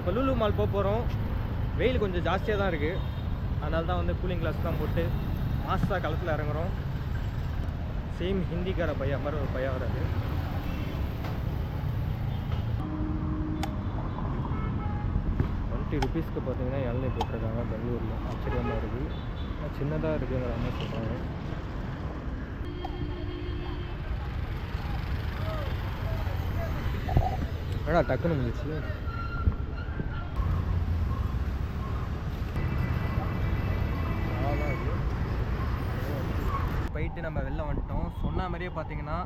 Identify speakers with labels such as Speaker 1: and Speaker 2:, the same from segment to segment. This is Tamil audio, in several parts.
Speaker 1: இப்போ லூலு மால் போக போகிறோம் வெயில் கொஞ்சம் ஜாஸ்தியாக தான் இருக்குது அதனால தான் வந்து கூலிங் கிளாஸ் தான் போட்டு மாஸ்டாக களத்தில் இறங்குறோம். சேம் ஹிந்திக்கார பையன் மாதிரி ஒரு பையன் வராது டுவெண்ட்டி ருபீஸ்க்கு பார்த்தீங்கன்னா இளநீ போட்டிருக்காங்க பெங்களூரில். ஆச்சரியமாக இருக்குது சின்னதாக இருக்குங்கிற மாதிரி சொல்கிறாங்க ஆனால் டக்குன்னு முடிச்சு போயிட்டு நம்ம வெளில வந்துட்டோம். சொன்ன மாதிரியே பார்த்தீங்கன்னா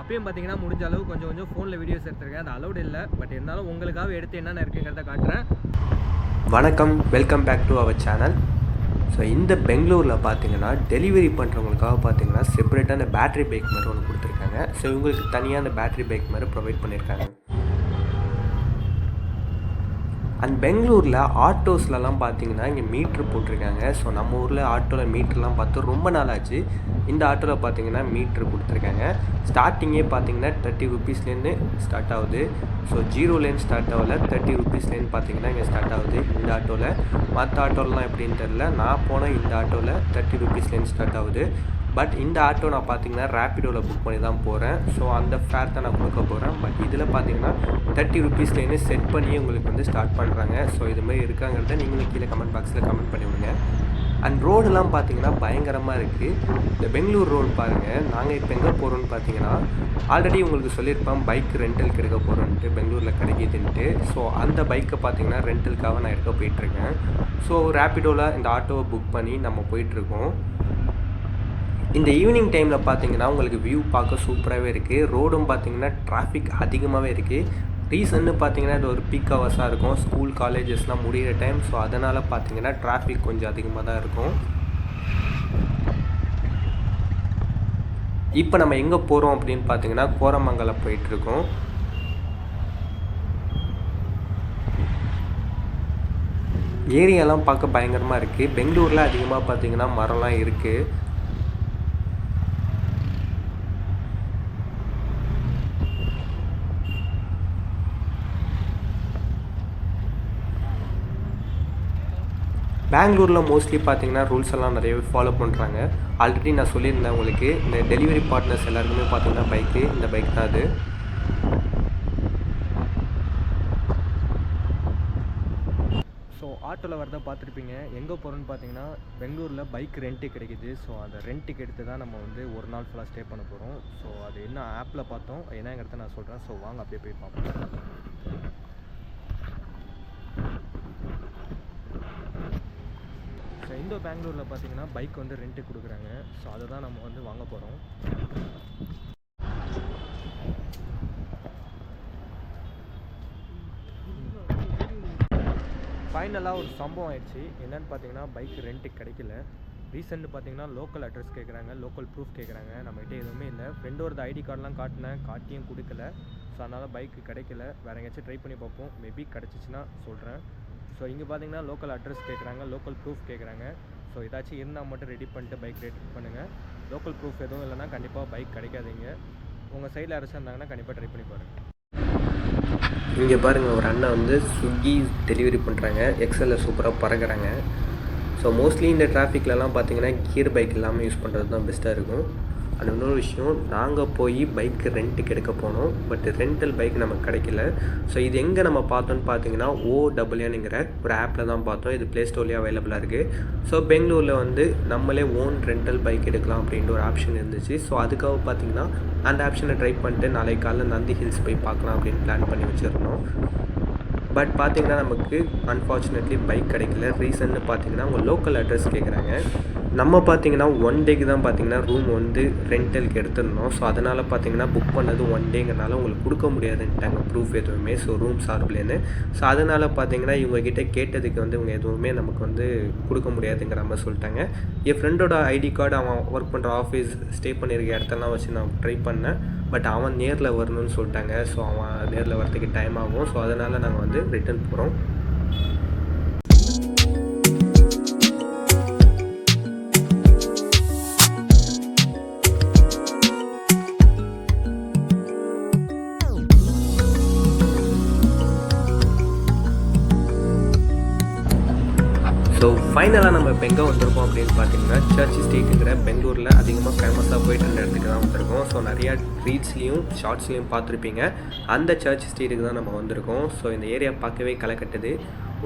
Speaker 1: அப்பயும் பார்த்தீங்கன்னா முடிஞ்ச அளவு கொஞ்சம் கொஞ்சம் ஃபோனில் வீடியோஸ் எடுத்துருக்கேன். அது அலௌட் இல்லை. பட் இருந்தாலும் உங்களுக்காக எடுத்து என்னென்ன இருக்குங்கிறத காட்டுறேன்.
Speaker 2: வணக்கம். Welcome back to our channel so இந்த பெங்களூரில் பார்த்தீங்கன்னா டெலிவரி பண்ணுறவங்களுக்காக பார்த்தீங்கன்னா செப்பரேட்டான பேட்டரி பைக் மாதிரி ஒன்று கொடுத்துருக்காங்க. ஸோ இவங்களுக்கு தனியாக அந்த பேட்டரி பைக் மாதிரி ப்ரொவைட் பண்ணியிருக்காங்க அண்ட் பெங்களூரில் ஆட்டோஸ்லலாம் பார்த்தீங்கன்னா இங்கே மீட்ரு போட்டிருக்காங்க. ஸோ நம்ம ஊரில் ஆட்டோவில் மீட்ருலாம் பார்த்து ரொம்ப நாள் ஆச்சு இந்த ஆட்டோவில் பார்த்தீங்கன்னா மீட்ரு கொடுத்துருக்காங்க. ஸ்டார்டிங்கே பார்த்தீங்கன்னா தேர்ட்டி ருபீஸ்லேருந்து ஸ்டார்ட் ஆகுது. ஸோ ஜீரோலேருந்து ஸ்டார்ட் ஆகல. தேர்ட்டி ருபீஸ்லேருந்து பார்த்தீங்கன்னா இங்கே ஸ்டார்ட் ஆகுது இந்த ஆட்டோவில் மற்ற ஆட்டோலாம் எப்படின்னு தெரில நான் போன இந்த ஆட்டோவில் தேர்ட்டி ருபீஸ்லேருந்து ஸ்டார்ட் ஆகுது. பட் இந்த ஆட்டோ நான் பார்த்தீங்கன்னா ரேப்பிடோவில் புக் பண்ணி தான் போகிறேன் ஸோ அந்த ஃபேர் தான் நான் கொடுக்க போகிறேன் பட் இதில் பார்த்தீங்கன்னா தேர்ட்டி ருபீஸ்லேருந்து செட் பண்ணி உங்களுக்கு வந்து ஸ்டார்ட் பண்ணுறாங்க ஸோ இதுமாதிரி இருக்காங்கிறத நீங்களும் கீழே கமெண்ட் பாக்ஸில் கமெண்ட் பண்ணி விடுங்க அண்ட் ரோடெல்லாம் பார்த்தீங்கன்னா பயங்கரமாக இருக்குது இந்த பெங்களூர் ரோடு பாருங்கள் நாங்கள் இப்போ எங்கே போகிறோம்னு பார்த்தீங்கன்னா ஆல்ரெடி உங்களுக்கு சொல்லியிருப்பேன் பைக் ரெண்டலுக்கு எடுக்க போகிறோன்ட்டு பெங்களூரில் கிடைக்கிதுன்ட்டு. ஸோ அந்த பைக்கை பார்த்தீங்கன்னா ரெண்டலுக்காக நான் எடுக்க போயிட்டுருக்கேன். ஸோ ரேப்பிடோவில் இந்த ஆட்டோவை புக் பண்ணி நம்ம போயிட்டுருக்கோம். இந்த ஈவினிங் டைமில் பார்த்தீங்கன்னா உங்களுக்கு வியூ பார்க்க சூப்பராகவே இருக்குது ரோடும் பார்த்தீங்கன்னா டிராஃபிக் அதிகமாகவே இருக்குது ரீசன்னு பார்த்தீங்கன்னா இது ஒரு பீக் ஹவர்ஸாக இருக்கும். ஸ்கூல் காலேஜஸ்லாம் முடிகிற டைம் ஸோ அதனால் பார்த்தீங்கன்னா டிராஃபிக் கொஞ்சம் அதிகமாக தான் இருக்கும். இப்போ நம்ம எங்கே போகிறோம் அப்படின்னு பார்த்தீங்கன்னா கோரமங்கலம் போயிட்டுருக்கோம். ஏரியாலாம் பார்க்க பயங்கரமாக இருக்குது பெங்களூரில் அதிகமாக பார்த்தீங்கன்னா மரம்லாம் இருக்குது பெங்களூரில் மோஸ்ட்லி பார்த்தீங்கன்னா ரூல்ஸ் எல்லாம் நிறையவே ஃபாலோ பண்ணுறாங்க ஆல்ரெடி நான் சொல்லியிருந்தேன் உங்களுக்கு இந்த டெலிவரி பார்ட்னர்ஸ் எல்லாருக்குமே பார்த்தீங்கன்னா பைக்கு இந்த பைக் தான் அது.
Speaker 1: ஸோ ஆட்டோவில் வரதான் பார்த்துருப்பீங்க. எங்கே போகிறோன்னு பார்த்தீங்கன்னா பெங்களூரில் பைக் ரெண்ட்டு கிடைக்குது. ஸோ அந்த ரெண்ட்டுக்கு எடுத்து தான் நம்ம வந்து ஒரு நாள் ஃபுல்லாக ஸ்டே பண்ண போகிறோம் ஸோ அது என்ன ஆப்பில் பார்த்தோம் என்னங்கிறத நான் சொல்கிறேன் ஸோ வாங்க அப்படியே போய் பார்ப்போம். இந்தோ பெங்களூரில் பார்த்தீங்கன்னா பைக் வந்து ரெண்ட்டு கொடுக்குறாங்க. ஸோ அதை தான் நம்ம வந்து வாங்க போகிறோம் ஃபைனலாக ஒரு சம்பவம் ஆயிடுச்சு. என்னன்னு பார்த்தீங்கன்னா பைக் ரெண்ட்டுக்கு கிடைக்கல. ரீசெண்ட் பார்த்தீங்கன்னா லோக்கல் அட்ரஸ் கேட்குறாங்க லோக்கல் ப்ரூஃப் கேட்குறாங்க நம்மகிட்ட எதுவுமே இல்லை. ஃப்ரெண்டோட ஐடி கார்டெலாம் காட்டினேன் காட்டியும் கொடுக்கல. ஸோ அதனால் பைக்கு கிடைக்கல. வேறு எங்கேயாச்சும் ட்ரை பண்ணி பார்ப்போம். மேபி கிடச்சிச்சின்னா சொல்கிறேன் ஸோ இங்கே பார்த்தீங்கன்னா லோக்கல் அட்ரஸ் கேட்குறாங்க லோக்கல் ப்ரூஃப் கேட்குறாங்க ஸோ ஏதாச்சும் இருந்தால் மட்டும் ரெடி பண்ணிட்டு பைக் ரெடி பண்ணுங்கள் லோக்கல் ப்ரூஃப் எதுவும் இல்லைன்னா கண்டிப்பாக பைக் கிடைக்காதீங்க. உங்கள் சைடில் யாராச்சும் இருந்தாங்கன்னா கண்டிப்பாக ட்ரை பண்ணி பாருங்கள்
Speaker 2: இங்கே பாருங்கள் ஒரு அண்ணன் வந்து ஸ்விக்கி டெலிவரி பண்ணுறாங்க எக்ஸலில் சூப்பராக பறக்கிறாங்க. ஸோ மோஸ்ட்லி இந்த டிராஃபிக்லலாம் பார்த்தீங்கன்னா கியர் பைக் இல்லாமல் யூஸ் பண்ணுறது தான் பெஸ்ட்டாக இருக்கும். அது இன்னொரு விஷயம் நாங்கள் போய் பைக் ரெண்ட்டுக்கு எடுக்க போனோம். பட் ரெண்டல் பைக் நமக்கு கிடைக்கல. ஸோ இது எங்கே நம்ம பார்த்தோன்னு பார்த்தீங்கன்னா ஓ டபுள்யூனுங்கிற ஒரு ஆப்பில் தான் பார்த்தோம். இது ப்ளே ஸ்டோர்லேயே அவைலபிளாக இருக்குது ஸோ பெங்களூரில் வந்து நம்மளே ஓன் ரெண்டல் பைக் எடுக்கலாம் அப்படின்ற ஒரு ஆப்ஷன் இருந்துச்சு. ஸோ அதுக்காக பார்த்தீங்கன்னா அந்த ஆப்ஷனை ட்ரை பண்ணிட்டு நாளைக்கு காலைல நந்தி ஹில்ஸ் போய் பார்க்கலாம் அப்படின்னு பிளான் பண்ணி வச்சுருந்தோம். பட் பார்த்தீங்கன்னா நமக்கு அன்ஃபார்ச்சுனேட்லி பைக் கிடைக்கல. ரீசன்னு பார்த்தீங்கன்னா அவங்க லோக்கல் அட்ரஸ் கேட்குறாங்க நம்ம பார்த்தீங்கன்னா ஒன் டேக்கு தான் பார்த்தீங்கன்னா ரூம் வந்து ரெண்டலுக்கு எடுத்துருந்தோம் ஸோ அதனால் பார்த்தீங்கன்னா புக் பண்ணது ஒன் டேங்கிறனால உங்களுக்கு கொடுக்க முடியாதுன்ட்டாங்க. ப்ரூஃப் எதுவுமே. ஸோ ரூம் சார்பிலேன்னு. ஸோ அதனால் பார்த்தீங்கன்னா இவங்ககிட்ட கேட்டதுக்கு வந்து இவங்க எதுவுமே நமக்கு வந்து கொடுக்க முடியாதுங்கிற மாதிரி சொல்லிட்டாங்க. என் ஃப்ரெண்டோட ஐடி கார்டு அவன் ஒர்க் பண்ணுற ஆஃபீஸ் ஸ்டே பண்ணியிருக்க இடத்தெல்லாம் வச்சு நான் ட்ரை பண்ணேன். பட் அவன் நேரில் வரணும்னு சொல்லிட்டாங்க. ஸோ அவன் நேரில் வரதுக்கு டைம் ஆகும். ஸோ அதனால் நாங்கள் வந்து ரிட்டர்ன் போகிறோம் ஃபைனலாக நம்ம இப்போ எங்கே வந்திருக்கோம் அப்படின்னு பார்த்தீங்கன்னா சர்ச் ஸ்ட்ரீட்டுங்கிற பெங்களூரில் அதிகமாக ஃபேமஸாக போயிட்டு இருந்த இடத்துக்கு தான் வந்திருக்கோம். ஸோ நிறையா ரீட்ஸ்லேயும் ஷார்ட்ஸ்லேயும் பார்த்துருப்பீங்க. அந்த சர்ச் ஸ்ட்ரீட்டுக்கு தான் நம்ம வந்திருக்கோம். ஸோ இந்த ஏரியா பார்க்கவே களை கட்டுது.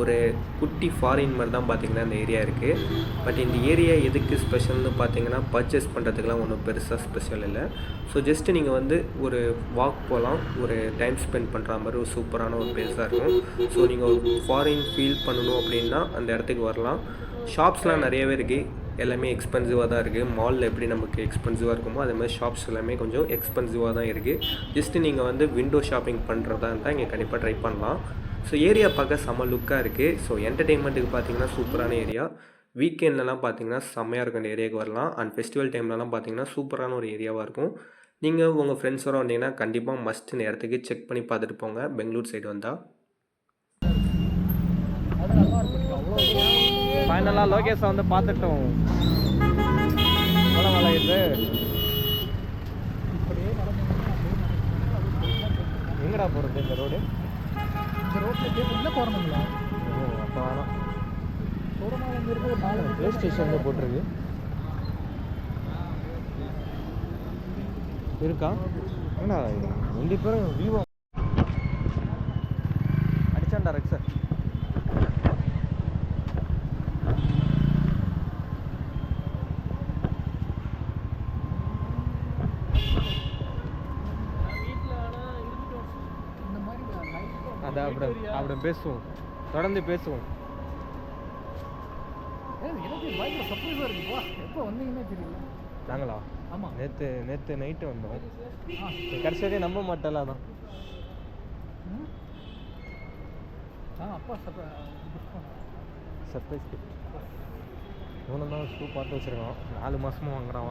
Speaker 2: ஒரு குட்டி ஃபாரின் மாதிரி தான் பார்த்தீங்கன்னா இந்த ஏரியா இருக்குது பட் இந்த ஏரியா எதுக்கு ஸ்பெஷல்னு பார்த்தீங்கன்னா பர்ச்சேஸ் பண்ணுறதுக்குலாம் ஒன்றும் பெருசாக ஸ்பெஷல் இல்லை. ஸோ ஜஸ்ட்டு நீங்கள் வந்து ஒரு வாக் போகலாம் ஒரு டைம் ஸ்பெண்ட் பண்ணுற மாதிரி ஒரு சூப்பரான ஒரு பிளேஸாக இருக்கும். ஸோ நீங்கள் ஒரு ஃபாரின் ஃபீல் பண்ணணும் அப்படின்னா அந்த இடத்துக்கு வரலாம். ஷாப்ஸ்லாம் நிறையவே இருக்குது எல்லாமே எக்ஸ்பென்சிவாக தான் இருக்குது மாலில் எப்படி நமக்கு எக்ஸ்பென்சிவாக இருக்குமோ அதே மாதிரி ஷாப்ஸ் எல்லாமே கொஞ்சம் எக்ஸ்பென்சிவாக தான் இருக்குது ஜஸ்ட்டு நீங்கள் வந்து விண்டோ ஷாப்பிங் பண்ணுறதா இருந்தால் இங்கே கண்டிப்பாக ட்ரை பண்ணலாம். ஸோ ஏரியா பார்க்க செம்ம லுக்காக இருக்குது ஸோ என்டர்டெயின்மெண்ட்டுக்கு பார்த்தீங்கன்னா சூப்பரான ஏரியா வீக்கெண்ட்லலாம் பார்த்தீங்கன்னா செம்மையாக இருக்கும் அந்த ஏரியாவுக்கு வரலாம் அண்ட் ஃபெஸ்டிவல் டைம்லலாம் பார்த்தீங்கன்னா சூப்பரான ஒரு ஏரியாவாக இருக்கும் நீங்கள் உங்கள் ஃப்ரெண்ட்ஸோட வந்தீங்கன்னா கண்டிப்பாக மஸ்ட் இந்த இடத்துக்கு செக் பண்ணி பார்த்துட்டு போங்க பெங்களூர் சைடு வந்தால்
Speaker 1: ஃபைனலாக லோகேஷை வந்து பார்த்துட்டோம் இது எங்கடா போகிறது இந்த ரோடு
Speaker 3: இந்த ரோட்டில் போகிறோம்ல
Speaker 1: ஓ அப்போ வேணாம்
Speaker 3: ஒரு நாலு
Speaker 1: ப்ளே ஸ்டேஷனில் போட்டிருக்கு. இருக்கா? ஏன்னா ரெண்டு பேரும் விவோ அடிச்சான்டா ரெக்ஸர்
Speaker 3: இந்த மாதிரி லைஃப்
Speaker 1: அதை அப்படி அப்படி பேசுவோம். தொடர்ந்து பேசுவோம்.
Speaker 3: எனக்கு பயங்கர சர்ப்ரைஸாக இருக்குப்பா எப்போ வந்தீங்கன்னே தெரியல.
Speaker 1: நாங்களா?
Speaker 3: ஆமாம்
Speaker 1: நேற்று நேற்று நைட்டு வந்தோம்.
Speaker 3: ஆ.
Speaker 1: கடைசியே நம்ப மாட்டல தான்
Speaker 3: ம். ஆ அப்பா
Speaker 1: சர்ப்ரைஸ் இவனும் தான் ஷூ பார்த்து வச்சுருக்கான். நாலு மாதமும் வாங்குறான்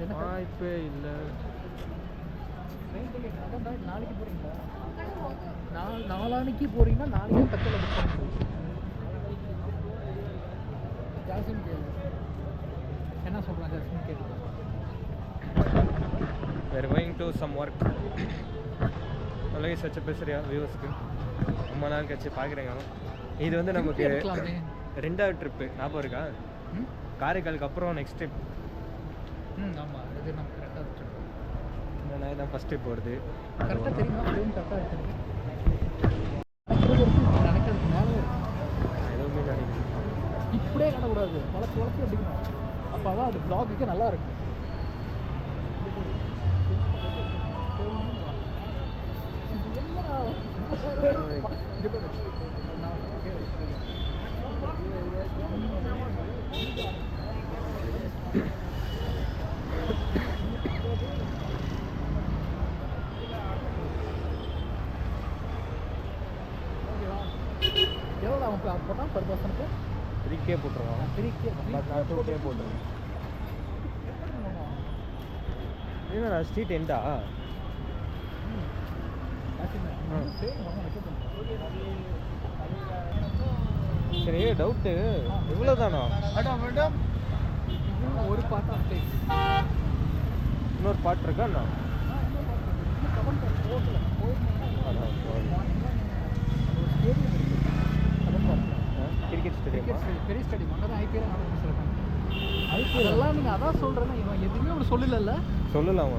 Speaker 3: என்ன
Speaker 1: வாய்ப்பே இல்லை.
Speaker 3: ட்ரெயின் டிக்கெட் அதான் தான் நாளைக்கு போகிறீங்களா நாள் நாளான்னைக்கு போகிறீங்கன்னா நாளைக்கே புக் ஜாஸ்மின் கேளு. என்ன ஜாஸ்மின் கேளு?
Speaker 1: வேறு கோயிங் டு சம் ஒர்க் நல்லா சச்ச பேசுறியா வியூவர்ஸ்க்கு ரொம்ப நாள் கழிச்சு பார்க்குறேங்க இது வந்து நமக்கு. ரெண்டாவது ட்ரிப்பு ஞாபகம் இருக்கா? காரைக்காலுக்கு அப்புறம் நெக்ஸ்ட் ட்ரிப்
Speaker 3: ம் ஆமாம் இது நம்ம
Speaker 1: நாய் தான் ஃபஸ்ட் ட்ரிப் வருது
Speaker 3: கரெக்டாக தெரியுமா? ஃப்ரேம் கரெக்டாக இருக்குது நடக்கிறதுக்கு மேலே
Speaker 1: நான் எதுவுமே நினைக்கிறேன்
Speaker 3: இப்படியே காணக்கூடாது வளர்ச்சி வளர்ச்சி அடிக்கணும் அப்போ தான் அது ப்ளாகுக்கு நல்லா இருக்கும் இது என்னடா? இங்க பாரு. நான் ஓகேவா? எவ்வளோ அவன் போட்டான் பர் பர்சனுக்கு
Speaker 1: த்ரீ கே போட்டுருவான்
Speaker 3: த்ரீ கே
Speaker 1: நான் டூ கே போட்டுருவேன் என்னடா ஸ்ட்ரீட் எண்டா சரி டவுட்டு இவ்வளோ தானா
Speaker 3: மேடம் ஒரு பாட்டா
Speaker 1: இன்னொரு பாட்டு இருக்கா அண்ணா அதான், கிரிக்கெட் ஸ்டேடியமா
Speaker 3: பெரிய ஸ்டேடியம் அங்கே தான் ஐபிஎல் எல்லாம் நீங்கள் அதான் சொல்கிறேன்னா இவன் எதுவுமே ஒன்று சொல்லல
Speaker 1: சொல்லலாம்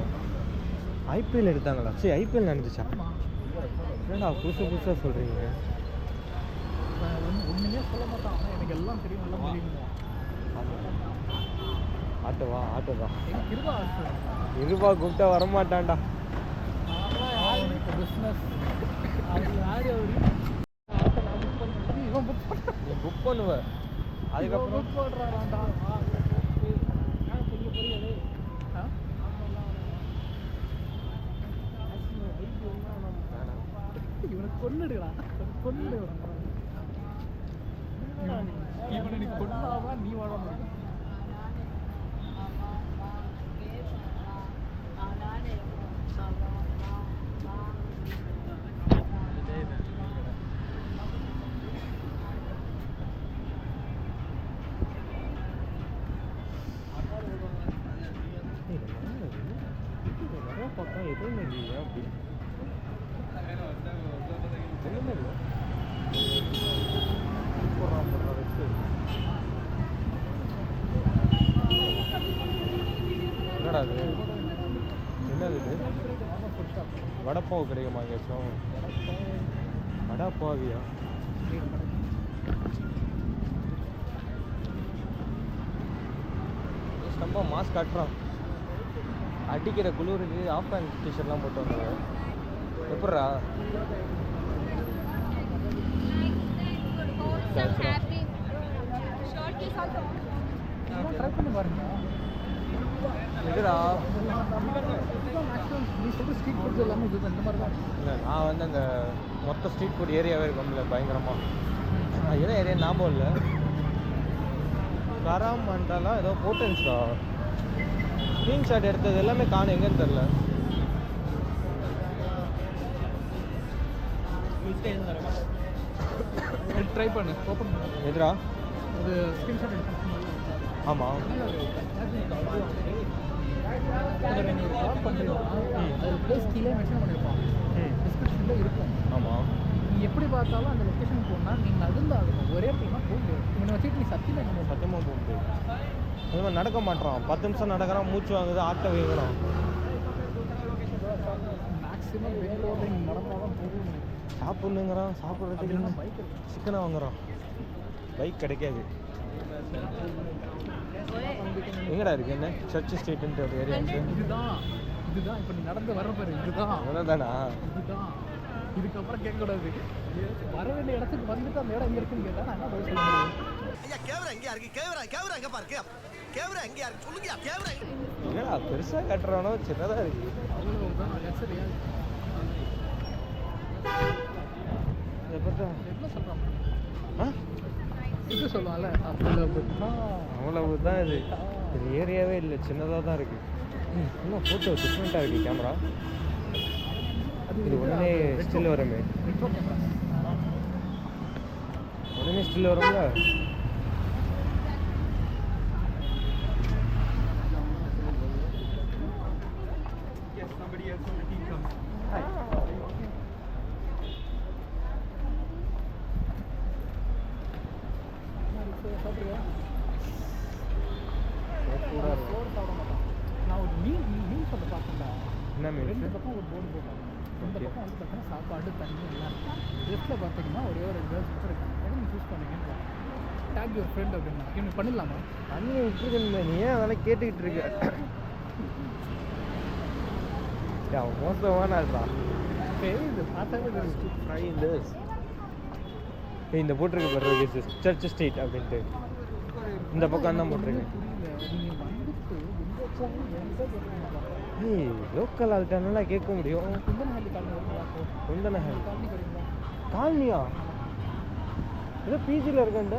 Speaker 1: ஐபிஎல் எடுத்தாங்களா? சரி ஐபிஎல் நடந்துச்சா?
Speaker 3: ஆமாம்
Speaker 1: என்னடா புதுசு புதுசாக சொல்கிறீங்க
Speaker 3: ஒன்றுமே சொல்ல மாட்டான். எனக்கு எல்லாம் தெரியும் எல்லாம் தெரியும்
Speaker 1: ஆட்டோவா ஆட்டோ தான் இருபா கூப்பிட்டா வரமாட்டான்டா.
Speaker 3: பிஸ்னஸ் அது யார் அவரு ஆட்டோ நான் புக் பண்ணுறது இவன் புக் பண்ணுறான்
Speaker 1: நீ புக் பண்ணுவ அதுக்கப்புறம்
Speaker 3: இவனை கொன்னுடுடா. கொன்னு இவனை நீ கொன்னாதான் நீ வாழ முடியும்.
Speaker 1: எது வடப்பாவு கிடைக்குமா எங்கேயாச்சும் வடப்பாவியா? ரொம்ப மாஸ்க் காட்டுறான் அடிக்கிற குளிருக்கு ஆஃப் பேண்ட் டிஷர்ட்லாம் போட்டு வந்தாங்க.
Speaker 4: also.
Speaker 3: ட்ரை பண்ணி பாருங்க.
Speaker 1: எதுடா
Speaker 3: நீ சொல்ற ஸ்ட்ரீட் ஃபுட்ஸ் எல்லாமே இது இந்த மாதிரி தான்.
Speaker 1: இல்லை நான் வந்து அந்த மொத்த ஸ்ட்ரீட் ஃபுட் ஏரியாவே இருக்கும்ல பயங்கரமாக என்ன ஏரியா ஞாபகம் இல்லை. கராம் மண்டாலா ஏதோ போட்டன்ஸ்டா ஸ்க்ரீன்ஷாட் எடுத்தது எல்லாமே காணும். எங்கன்னு தெரில
Speaker 3: ட்ரை பண்ணு. ஓப்பன் பண்ணு.
Speaker 1: எதுடா?
Speaker 3: அது ஸ்க்ரீன்ஷாட்
Speaker 1: ஆமாம்
Speaker 3: நீங்கள் இருக்கும்.
Speaker 1: ஆமாம்
Speaker 3: நீ எப்படி பார்த்தாலும் அந்த லொக்கேஷன் போனால் நீ நகர்ந்தாகணும் ஒரே இடத்துல போக முடியாது இவனை வச்சுட்டு நீ சத்தியமாக நம்ம
Speaker 1: சத்தியமாக போக முடியாது அது மாதிரி நடக்க மாட்டான் பத்து நிமிஷம் நடக்கிறான் மூச்சு வாங்குது ஆட்டை
Speaker 3: முடியும்
Speaker 1: சாப்பிட்ணுங்கிறான் சாப்பிட்றதுக்கு சிக்கனை வாங்குறான் பைக் கிடைக்காது. எங்கடா இருக்கு என்ன? சர்ச் ஸ்ட்ரீட்ன்ட்டு ஒரு ஏரியா
Speaker 3: இதுதான். இதுதான். இப்போ நீ நடந்து வர பாரு. இதுதான்.
Speaker 1: அவ்வளோதானா
Speaker 3: இதுதான். இதுக்கப்புறம் கேட்கக்கூடாது. வர வேண்டிய இடத்துக்கு வந்துட்டு அந்த இடம் எங்க இருக்குன்னு கேட்டா நான் என்ன பதில் சொல்ல முடியும்?
Speaker 5: ஐயா கேவரா எங்கயா இருக்கு? கேவரா கேவரா எங்க பாரு கேவரா எங்கயா இருக்கு சொல்லுங்கயா கேவரா எங்க?
Speaker 1: என்னடா பெருசாக கட்டுறானோ சின்னதாக இருக்கு. அவ்வளவு தான் இது. இது ஏரியாவே இல்லை சின்னதாக தான் இருக்கு. ம், இன்னும் ஃபோட்டோ டிஃப்ரெண்ட்டாக இருக்கு கேமரா இது உடனே ஸ்டில் வருமே.
Speaker 3: கேமரா
Speaker 1: உடனே ஸ்டில் வரும்ல
Speaker 3: சாப்பிடுறியா
Speaker 1: சூப்பராக இருக்கும்
Speaker 3: சோறு சாப்பிட மாட்டான் நான் ஒரு மீன் மீன் சொல்ல பார்த்தேன்டா
Speaker 1: என்ன
Speaker 3: ரெண்டு
Speaker 1: மீன்
Speaker 3: பக்கம் ஒரு போர்டு போட்டாங்க இந்த
Speaker 1: Okay.
Speaker 3: பக்கம் வந்து பார்த்தீங்கன்னா சாப்பாடு தண்ணி எல்லாம் லெஃப்ட்டில் பார்த்தீங்கன்னா ஒரே ஒரு கேர்ள்ஸ் மட்டும் இருக்காங்க எதை நீ சூஸ் பண்ணுங்கன்னு டேக் யுவர் ஃப்ரெண்ட் அப்படின்னா இவனுக்கு பண்ணிடலாமா?
Speaker 1: தண்ணி விட்டுருக்கேன் நீ ஏன் அதெல்லாம் கேட்டுக்கிட்டு இருக்க? மோசமான
Speaker 3: தெரியுது பார்த்தாலே தெரியுது.
Speaker 1: ட்ரை திஸ் இந்த போட்டிருக்கு பாரு சர்ச் ஸ்ட்ரீட் அப்படின்ட்டு. இந்த பக்கம் தான் போட்டிருக்கு
Speaker 3: புரியல நீங்கள் வந்துட்டு எங்கே போகணும் எங்கே கேட்குறீங்களா
Speaker 1: ஏய் லோக்கல் ஆள்கிட்ட கேட்க முடியும். குந்தனஹல் காலனியா? ஏதோ பிஜியில் இருக்கண்ட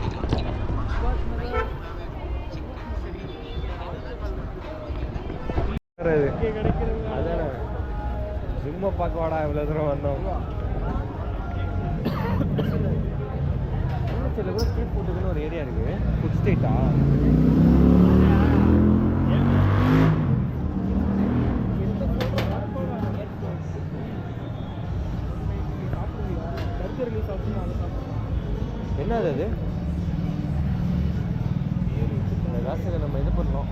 Speaker 1: சும்மா பார்க்கவாடா இவ்வளோ தூரம் வந்தோம். சில கூட ஸ்ட்ரீட் ஃபுட்டுக்குன்னு ஒரு ஏரியா இருக்கு. ஃபுட் ஸ்ட்ரீட்டா என்னது அது? இந்த நம்ம இது பண்ணோம்.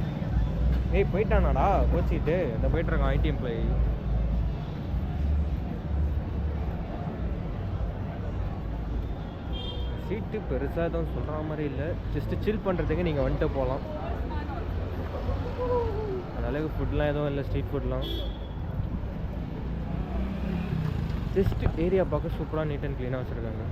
Speaker 1: ஏய் போயிட்டானாடா கோச்சிட்டு இந்த போயிட்டு இருக்கான் ஐடி எம்ப்ளாயி சீட்டு பெருசாக எதுவும் சொல்கிற மாதிரி இல்லை. ஜஸ்ட்டு சில் பண்ணுறதுக்கு நீங்கள் வந்துட்டு போகலாம் அந்த அளவுக்கு ஃபுட்லாம் எதுவும் இல்லை ஸ்ட்ரீட் ஃபுட்லாம் ஜஸ்ட் ஏரியா பார்க்க சூப்பராக நீட் அண்ட் க்ளீனாக வச்சுருக்காங்க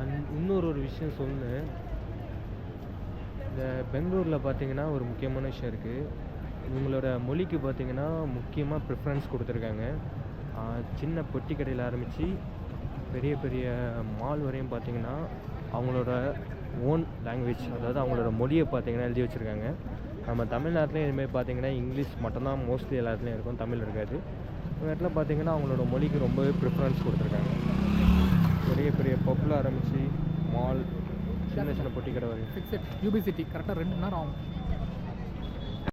Speaker 1: அன் இன்னொரு ஒரு விஷயம் சொன்னேன் இந்த பெங்களூரில் பார்த்தீங்கன்னா ஒரு முக்கியமான விஷயம் இருக்குது இவங்களோட மொழிக்கு பார்த்தீங்கன்னா முக்கியமாக ப்ரிஃபரன்ஸ் கொடுத்துருக்காங்க. சின்ன பொட்டி கடையில் ஆரம்பித்து பெரிய பெரிய மால் வரையும் பார்த்தீங்கன்னா அவங்களோட ஓன் லாங்குவேஜ் அதாவது அவங்களோட மொழியை பார்த்தீங்கன்னா எழுதி வச்சுருக்காங்க. நம்ம தமிழ்நாட்டிலையும் இதுமாரி பார்த்தீங்கன்னா இங்கிலீஷ் மட்டும்தான் மோஸ்ட்லி எல்லா இடத்துலையும் இருக்கும் தமிழ் இருக்காது. இந்த இடத்துல பார்த்தீங்கன்னா அவங்களோட மொழிக்கு ரொம்பவே ப்ரிஃபரன்ஸ் கொடுத்துருக்காங்க. பெரிய பெரிய பப்பில் ஆரம்பித்து மால் சின்ன சின்ன பொட்டி கடை வரையும்
Speaker 3: ஃபிக்ஸட் யூபி சிட்டி கரெக்டாக ரெண்டு நேரம் ஆகும்.